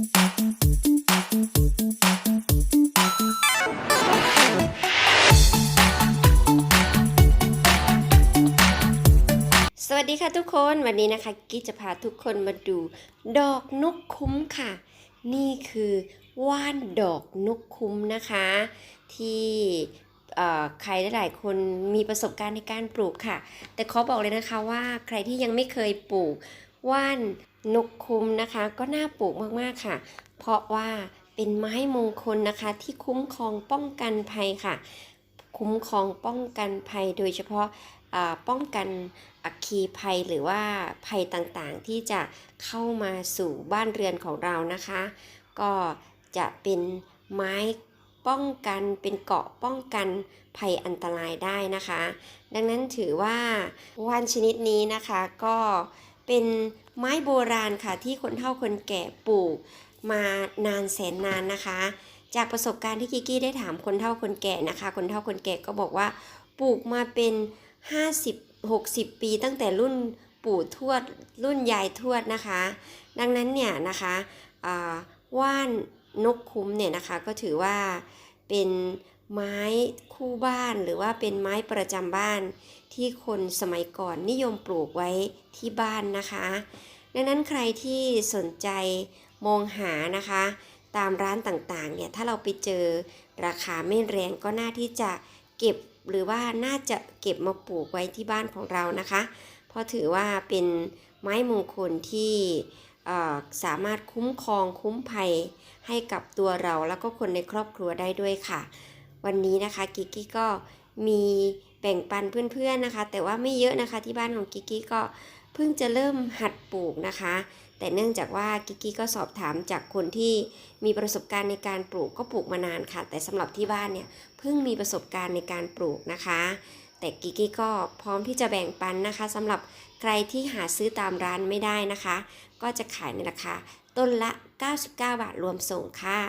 สวัสดีค่ะทุกคนวันนี้นะคะกิ๊จะพาทุกคนมาดู ดอกนกคุ้มค่ะ นี่คือว่านดอกนกคุ้มนะคะ ที่ใครหลายๆคนมีประสบการณ์ในการปลูกค่ะ แต่ขอบอกเลยนะคะว่าใครที่ยังไม่เคยปลูกว่าน นกคุ้มนะคะก็น่าปลูกมากๆค่ะ เพราะว่าเป็นไม้มงคลนะคะที่คุ้มครองป้องกันภัยค่ะ คุ้มครองป้องกันภัยโดยเฉพาะอ่าป้องกันอัคคีภัยหรือว่าภัยต่างๆ ที่จะเข้ามาสู่บ้านเรือนของเรานะคะ ก็จะเป็นไม้ป้องกันเป็นเกาะป้องกันภัยอันตรายได้นะคะ ดังนั้นถือว่าว่านชนิดนี้นะคะก็ เป็นไม้โบราณค่ะที่คนเฒ่าคนแก่ปลูกมานานแสนนานนะคะ จากประสบการณ์ที่กิกกี้ได้ถามคนเฒ่าคนแก่นะคะ คนเฒ่าคนแก่ก็บอกว่าปลูกมาเป็น 50 60 ปีตั้งแต่รุ่นปู่ทวดรุ่นยายทวดนะคะ ดังนั้นเนี่ยนะคะว่านนกคุ้มเนี่ยนะคะก็ถือว่าเป็น ไม้คู่บ้านหรือว่าเป็นไม้ประจำบ้าน ที่คนสมัยก่อนนิยมปลูกไว้ที่บ้านนะคะ ดังนั้นใครที่สนใจมองหานะคะ ตามร้านต่างๆเนี่ยถ้าเราไปเจอราคาไม่แรงก็น่าที่จะเก็บหรือว่าน่าจะเก็บมาปลูกไว้ที่บ้านของเรานะคะ เพราะถือว่าเป็นไม้มงคลที่สามารถคุ้มครองคุ้มภัยให้กับตัวเราแล้วก็คนในครอบครัวได้ด้วยค่ะ วันนี้นะคะกิกกี้ก็มีแบ่งปันเพื่อนๆนะคะ แต่ว่าไม่เยอะนะคะที่บ้านของกิกกี้ก็เพิ่งจะเริ่มหัดปลูกนะคะ แต่เนื่องจากว่ากิกกี้ก็สอบถามจากคนที่มีประสบการณ์ในการปลูกก็ปลูกมานานค่ะ แต่สำหรับที่บ้านเนี่ยเพิ่งมีประสบการณ์ในการปลูกนะคะ แต่กิกกี้ก็พร้อมที่จะแบ่งปันนะคะสำหรับใครที่หาซื้อตามร้านไม่ได้นะคะ ก็จะขายในราคาต้นละ 99 บาทรวมส่งค่ะ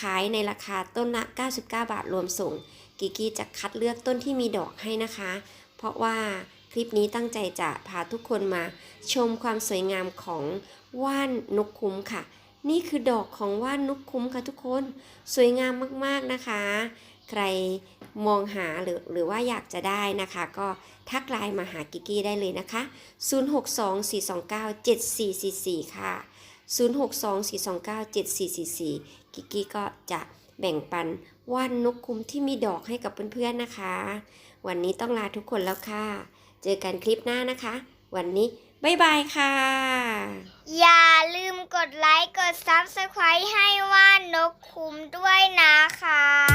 ขายในราคาต้นละ 99 บาทรวมส่ง กิกกี้จะคัดเลือกต้นที่มีดอกให้นะคะ เพราะว่าคลิปนี้ตั้งใจจะพาทุกคนมา ชมความสวยงามของว่านนกคุ้มค่ะ นี่คือดอกของว่านนกคุ้มค่ะทุกคน สวยงามมากๆนะคะ ใครมองหาหรือหรือว่าอยากจะได้นะคะ ก็ทักไลน์มาหากิกกี้ได้เลยนะคะ 0624297444 ค่ะ 0624297444 กิกกี้ก็จะแบ่งปันว่านนกคุ้มที่มีดอกให้กับเพื่อนๆนะคะ วันนี้ต้องลาทุกคนแล้วค่ะ เจอกันคลิปหน้านะคะ วันนี้บ๊ายบายค่ะ อย่าลืมกดไลค์ กดซับสไครต์ให้ว่านนกคุ้มด้วยนะคะ